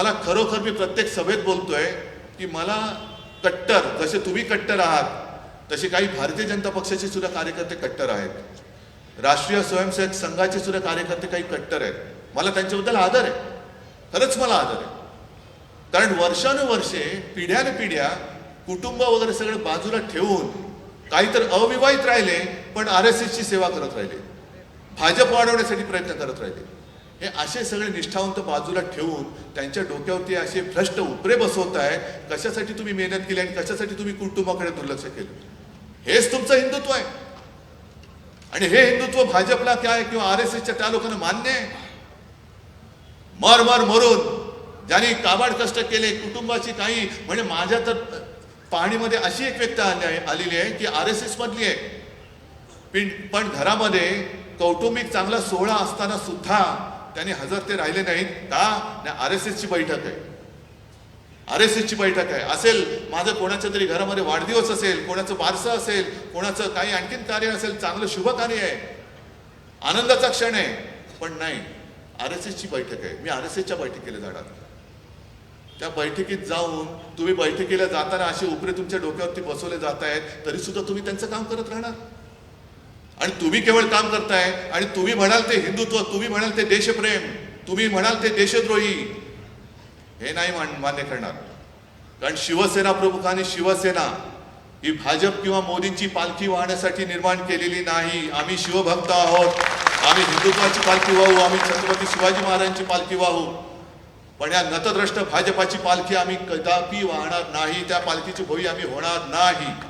मला खरोखर मी प्रत्येक सभेत बोलतोय की मला कट्टर जसे तुम्ही कट्टर आहात तसे काही भारतीय जनता पक्षाचे सुद्धा कार्यकर्ते कट्टर आहेत. राष्ट्रीय स्वयंसेवक संघाचे सुद्धा कार्यकर्ते काही कट्टर आहेत. मला त्यांच्याबद्दल आदर आहे. खरंच मला आदर आहे. कारण वर्षानुवर्षे पिढ्याने पिढ्या कुटुंब वगैरे सगळं बाजूला ठेवून काही तर अविवाहित राहिले पण आर एस एसची सेवा करत राहिले. भाजप वाढवण्यासाठी प्रयत्न करत राहिले. हे असे सगळे निष्ठावंत बाजूला ठेवून त्यांच्या डोक्यावरती असे भ्रष्ट उपरे बसवत आहे कशासाठी तुम्ही मेहनत केली आणि कशासाठी तुम्ही कुटुंबाकडे दुर्लक्ष केलं? हेच तुमचं हिंदुत्व आहे. आणि हे हिंदुत्व भाजपला काय किंवा आर एस एसच्या त्या लोकांना मान्य आहे? मर मर मरून ज्यांनी काबाड कष्ट केले कुटुंबाची काही म्हणजे माझ्या तर पाहणीमध्ये अशी एक व्यक्ती आली आहे आलेली आहे की आर एस एस मधली आहे. पण पण घरामध्ये कौटुंबिक चांगला सोहळा असताना सुद्धा त्यांनी हजर ते राहिले नाहीत. का आर एस एसची बैठक आहे. आर एस एसची बैठक आहे. असेल माझं कोणाच्या तरी घरामध्ये वाढदिवस असेल कोणाचं बारसं असेल कोणाचं काही आणखीन कार्य असेल चांगलं शुभ कार्य आहे. आनंदाचा क्षण आहे. पण नाही आर एस एसची बैठक आहे. मी आर एस एसच्या बैठकीला जाणार. त्या बैठकीत जाऊन तुम्ही बैठकीला जाताना असे उपरे तुमच्या डोक्यावरती बसवले जात आहेत तरी सुद्धा तुम्ही त्यांचं काम करत राहणार. आणि तुम्ही केवळ काम करताय आणि तुम्ही म्हणाल ते हिंदुत्व तुम्ही म्हणाल ते देशप्रेम तुम्ही म्हणाल ते देशद्रोही हे नाही मान- मान्य करणार. कारण शिवसेना प्रमुखांनी शिवसेना ही भाजप किंवा मोदींची पालखी वाहण्यासाठी निर्माण केलेली नाही. आम्ही शिवभक्त आहोत. आम्ही हिंदुत्वाची पालखी वाहू आम्ही छत्रपती शिवाजी महाराजांची पालखी वाहू. पण या नतद्रष्ट भाजपाची पालखी आम्ही कदापि वाहणार नाही. त्या पालखीची भोई आम्ही होणार नाही.